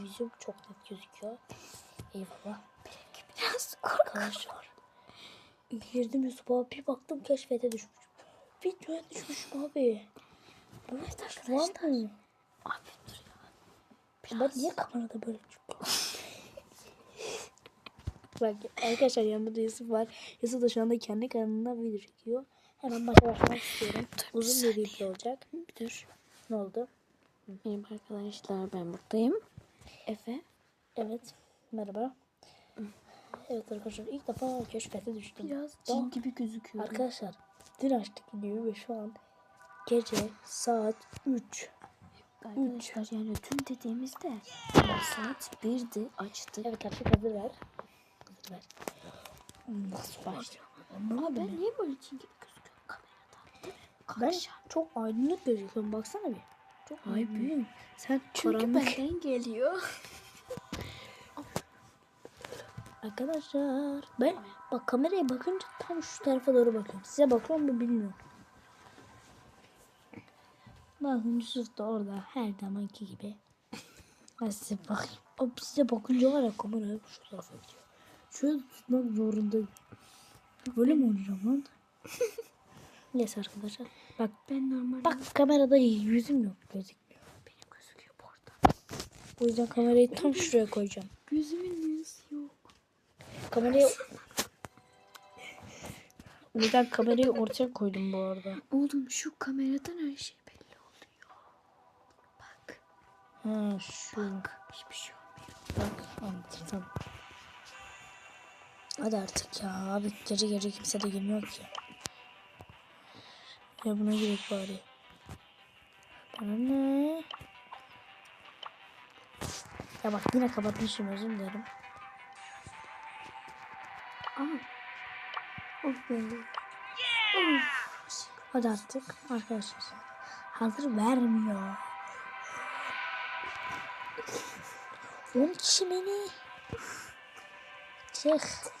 yüzüm çok net gözüküyor. Eyvallah. Biraz Arkadaşlar. Girdim YouTube'a bir baktım keşfete düşmüş. Videoya düşmüşüm abi. Var arkadaşlar. mı? Abi dur ya. Ben niye kamerada böyle çıkıyorum? Bak arkadaşlar yanımda Yusuf var. Yusuf da şu anda kendi kanalında video çekiyor. Hemen başa başlamak istiyorum. Uzun bir video olacak. Dur. Ne oldu? Merhaba arkadaşlar ben buradayım. Efe. Evet. Merhaba. Evet arkadaşlar ilk defa keşfete düştüm. Biraz cin gibi gözüküyor. Arkadaşlar dün açtık videoyu ve şu an gece saat 3. Arkadaşlar yani dün dediğimizde saat 1'di açtık. Evet artık hazır ver. Hazır ver. Nasıl başlıyor? Ama ben niye böyle cin gibi gözüküyorum kamerada? Ben çok aydınlık gözüküyorum baksana bir. Çok Ay büyüm. Sen Çünkü karanlık. benden geliyor. Arkadaşlar ben bak kameraya bakınca tam şu tarafa doğru bakıyorum. Size bakıyorum mu bilmiyorum. Bakın Yusuf da orada her zamanki gibi. Ben size bakayım. O size bakınca var ya kamera hep şu tarafa gidiyor. Şöyle tutmak zorundayım. Böyle mi oynayacağım lan? Neyse arkadaşlar. Bak Ben normal. bak kamerada yüzüm yok gözükmüyor. benim gözüküyor bu arada. O yüzden kamerayı tam şuraya koyacağım. Gözümün yüzü yok. Kamerayı o yüzden kamerayı ortaya koydum bu arada. Oğlum şu kameradan her şey belli oluyor. Bak. Ha şu. Hiçbir şey olmuyor. Bak anlatırsam. Hadi artık ya abi gece gece kimse de girmiyor ki. Ya buna gerek bari. Ne? Ya bak yine kapatmışım özür dilerim. Aa. Of be. Hadi artık arkadaşlar. Hazır vermiyor. 10 kişi beni. Çık.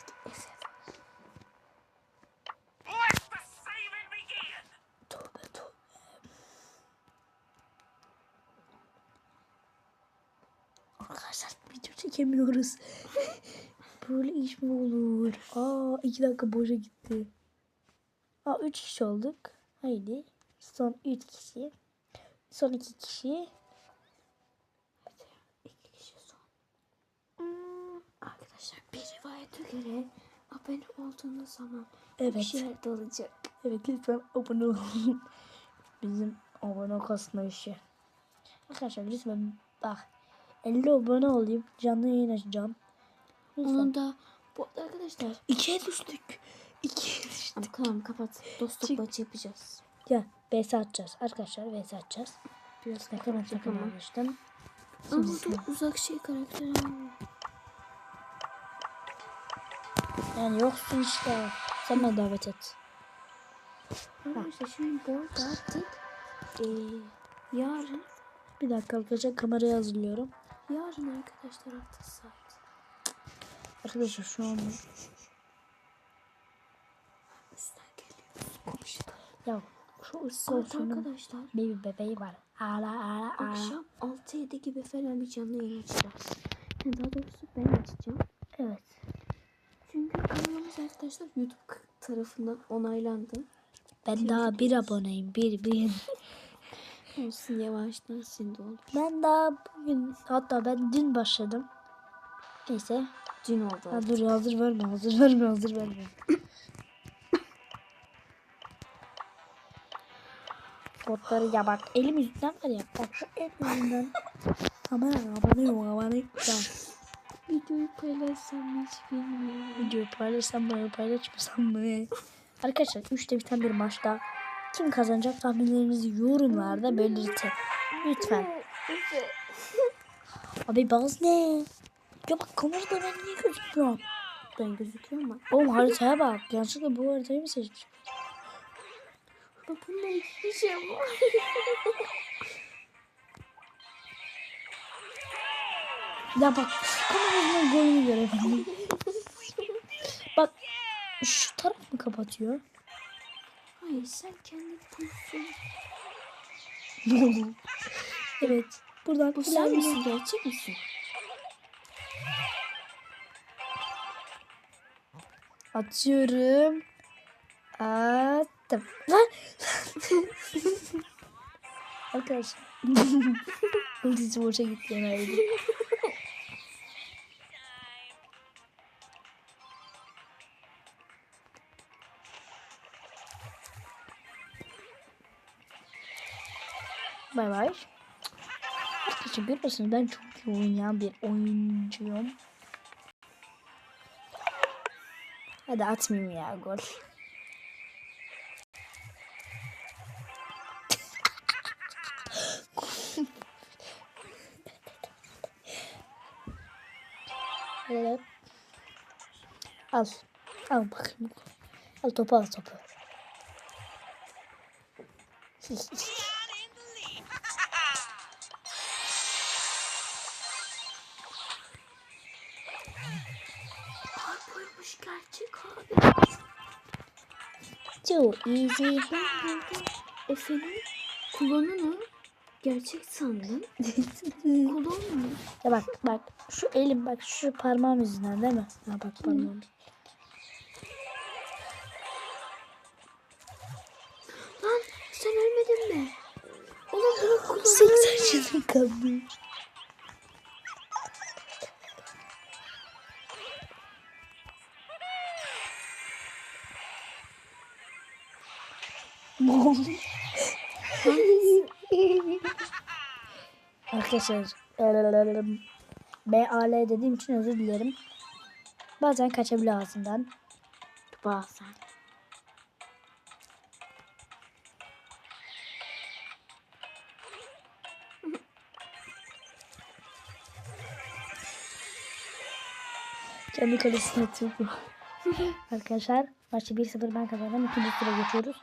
Arkadaşlar video çekemiyoruz. Böyle iş mi olur? Aa iki dakika boşa gitti. Aa üç kişi olduk. Haydi. Son üç kişi. Son iki kişi. İki kişi son. Hmm, Arkadaşlar bir rivayete göre abone olduğunuz zaman Evet. bir şeyler dalacak. Evet lütfen abone olun. Bizim abone kasma işi. Arkadaşlar lütfen bak. 50 abone olayım. Canlı yayın açacağım. Lütfen. Onun da bu arkadaşlar İkiye düştük. İkiye düştük. Ama tamam kapat. Dostluk maçı yapacağız. Ya VS atacağız. Arkadaşlar VS atacağız. Biraz kadar Tamam. yakınlaştım. Ama burada uzak şey karakter. Yani yoksun işte. Sen bana davet et. Arkadaşlar şimdi bu artık eee, yarın Bir dakika arkadaşlar kamerayı hazırlıyorum. Yarın arkadaşlar artık saat. Arkadaşlar şu an Üstten geliyor. Konuşalım. ya şu Saat ıssız arkadaşlar bir bebeği var. Ağla ağla ağla. akşam 6-7 gibi falan bir canlı yayın açacağız. Yani daha doğrusu ben açacağım. Evet. Çünkü kanalımız arkadaşlar YouTube tarafından onaylandı. Ben daha bir aboneyim. Bir bir. Olsun yavaştan şimdi olur. Ben daha bugün hatta ben dün başladım. Neyse. Cin oldu. Ha, dur hazır verme hazır verme hazır verme. Botları ya bak elim yüzünden var ya. Bak şu elim yüzünden. Kamera abone ol abone ol. Videoyu paylaşsam hiç bilmiyorum. Videoyu paylaşsam mı paylaşmasam mı? Arkadaşlar 3'te biten bir maçta kim kazanacak tahminlerinizi yorumlarda belirtin. Lütfen. Abi baz ne? Ya bak kamerada ben niye gözükmüyorum? Ben gözüküyor ama. Oğlum haritaya bak. Yanlışlıkla bu haritayı mı seçmiş? Bak bunda hiçbir şey var. Ya bak kameranın golünü görebildim. bak şu taraf mı kapatıyor? Sen kendi pozisyon. evet. Buradan Bu sen misin? Gerçek misin? Atıyorum. Attım. Lan. Arkadaşlar. Ultisi boşa gitti yani. Bay bay. Arkadaşlar görüyorsunuz ben çok iyi oynayan bir oyuncuyum. Hadi atmayayım ya gol. Evet. Al. Al bakayım. Al topu al topu. Buymuş gerçek abi. Too easy. Efendim kullanını gerçek sandım. Kullanmıyor. Ya bak bak şu elim bak şu parmağım yüzünden değil mi? Ha bak parmağım. Lan sen ölmedin mi? Oğlum bunu kullanıyor. 80 canım kaldı. Arkadaşlar BAL dediğim için özür dilerim. Bazen kaçabiliyor ağzımdan. Bazen. Kendi kalesine atıyor. Arkadaşlar maçı 1-0 ben kazandım. İkinci tura geçiyoruz.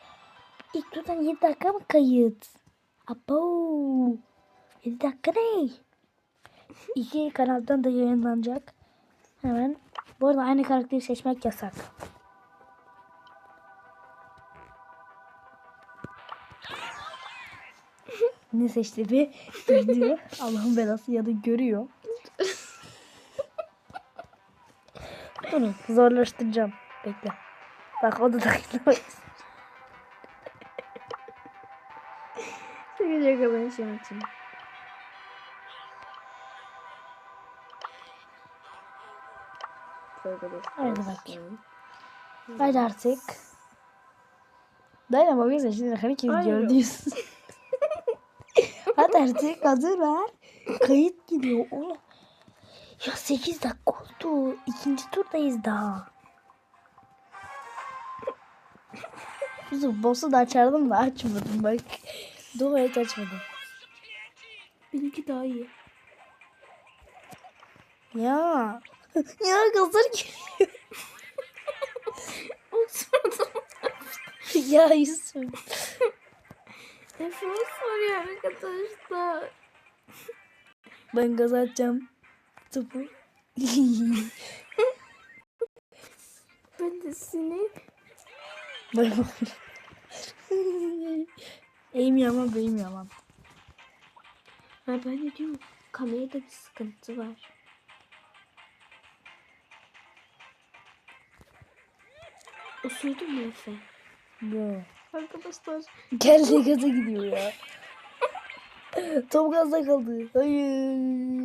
İlk turdan 7 dakika mı kayıt? Abo. 7 dakika ne? İki kanaldan da yayınlanacak. Hemen. Bu arada aynı karakteri seçmek yasak. ne seçti bir diyor. Allah'ın belası ya da görüyor. Bunu zorlaştıracağım. Bekle. Bak o da takılıyor. Şaka ben şey atayım. Hadi bakayım. Hadi artık. Dayana bakıyorsa şimdi herkes Hayır. gördüyüz. Hadi artık hazır ver. Kayıt gidiyor. Oğlum. Ya 8 dakika oldu. İkinci turdayız daha. Bizim boss'u da açardım da açmadım bak. Dua et açmadım. Benimki daha iyi. Ya. ya hazır geliyor. Ya Yusuf. Efe soruyor arkadaşlar. Ben gaz atacağım. Topu. Ben de seni Bay bay. Eğim yaman benim yaman. Ha ben de diyorum kamerada bir sıkıntı var. Osurdun mu Efe? Yo. Arkadaşlar Kendi gaza gidiyor ya. Top gazda kaldı. Hayır.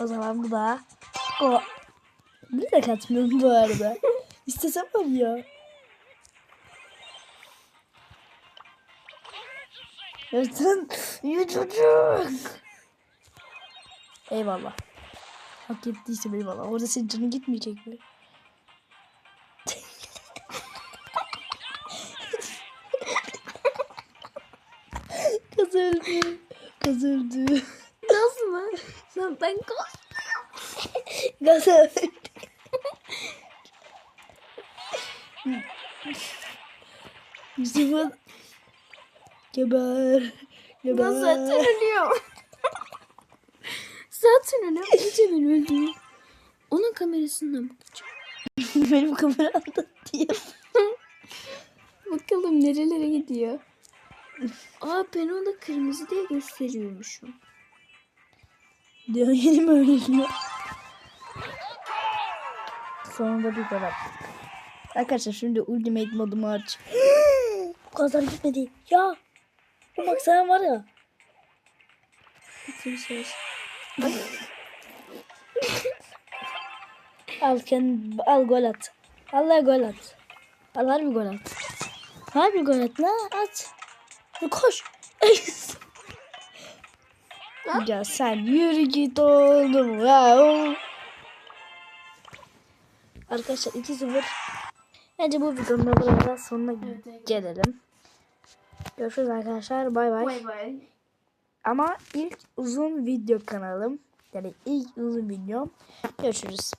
O zaman bu da o. Bir de katmıyorum bu arada. İstesem. Yersin. İyi çocuk. Eyvallah. Hak ettiyse eyvallah. Orada senin canın gitmeyecek mi? Kız öldü. Kız öldü. Nasıl mı? Lan ben. Kız öldü. Yusuf'un geber. Geber. Ben zaten ölüyorum. zaten ölüyorum. İyice ben öldüm. Onun kamerasından bakacağım. Benim kameramda diye. Bakalım nerelere gidiyor. Aa ben ona kırmızı diye gösteriyormuşum. Diyor yeni mi öğreniyor? Sonunda bir gol. Arkadaşlar şimdi ultimate modumu aç. Bu kadar gitmedi. Ya. Bak sen var ya. Al kendi, al gol at. Allah gol at. Al harbi gol at. Harbi gol at lan at. Hadi Ya sen yürü git oğlum. Ya. Arkadaşlar 2-0. Bence bu videonun da burada sonuna gelelim. Görüşürüz arkadaşlar. Bay bay. Ama ilk uzun video kanalım. Yani ilk uzun videom. Görüşürüz.